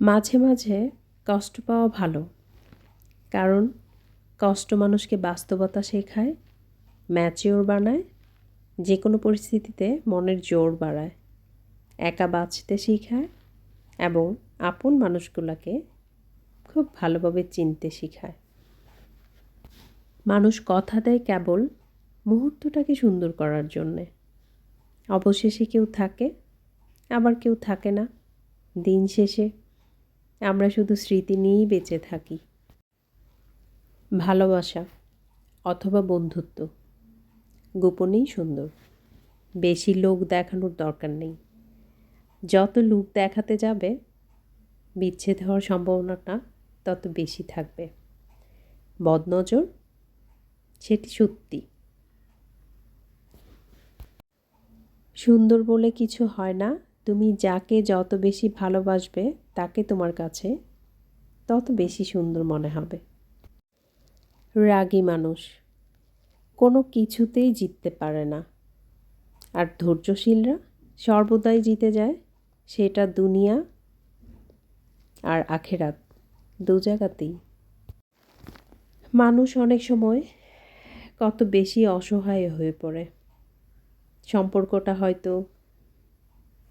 মাঝে মাঝে কষ্ট পাওয়া ভালো। কারণ কষ্ট মানুষকে বাস্তবতা শেখায় ম্যাচিওর বানায় যে কোনো পরিস্থিতিতে মনের জোর বাড়ায়। একা বাঁচতে শেখায় এবং আপন মানুষগুলোকে খুব ভালোভাবে চিনতে শেখায়। মানুষ কথা দেয় কেবল মুহূর্তটাকে সুন্দর করার জন্যে। অবশেষে কেউ থাকে, আবার কেউ থাকে না। দিন শেষে আমরা শুধু স্মৃতি নিয়েই বেঁচে থাকি। ভালোবাসা অথবা বন্ধুত্ব গোপনেই সুন্দর। বেশি লোক দেখানোর দরকার নেই। যত লোক দেখাতে যাবে, বিচ্ছেদ হওয়ার সম্ভাবনাটা তত বেশি থাকবে। বদনজর, সেটি সত্যি। সুন্দর বলে কিছু হয় না। তুমি যাকে যত বেশি ভালোবাসবে তাকে তোমার কাছে তত বেশি সুন্দর মনে হবে। রাগী মানুষ, কোনো কিছুতেই জিততে পারে না। আর ধৈর্যশীলরা সর্বদাই জিতে যায়, সেটা দুনিয়া আর আখেরাত দু জায়গাতেই। মানুষ অনেক সময় কত বেশি অসহায় হয়ে পড়ে। সম্পর্কটা হয়তো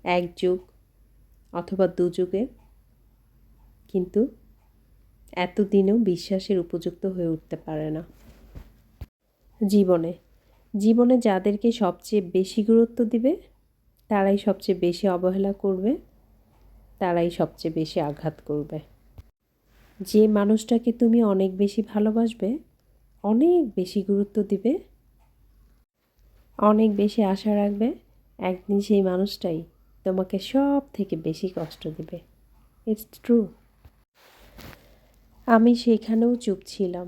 এক যুগ অথবা দু যুগে কিন্তু এতদিনেও বিশ্বাসের উপযুক্ত হয়ে উঠতে পারে না। জীবনে। জীবনে যাদেরকে সবচেয়ে বেশি গুরুত্ব দিবে, তারাই সবচেয়ে বেশি অবহেলা করবে, তারাই সবচেয়ে বেশি আঘাত করবে। যে মানুষটাকে তুমি অনেক বেশি ভালোবাসবে, অনেক বেশি গুরুত্ব দিবে, অনেক বেশি আশা রাখবে, একদিন সেই মানুষটাই তোমাকে সব থেকে বেশি কষ্ট দিবে। ইটস ট্রু আমি সেখানেও চুপ ছিলাম।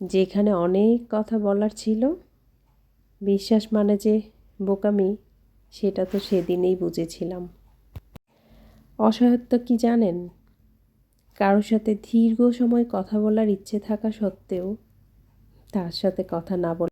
যেখানে অনেক কথা বলার ছিল। বিশ্বাস মানে যে বোকামি, সেটা তো সেদিনেই বুঝেছিলাম। অসহায়ত্ব কি জানেন? কারোর সাথে দীর্ঘ সময় কথা বলার ইচ্ছে থাকা সত্ত্বেও তার সাথে কথা না বলা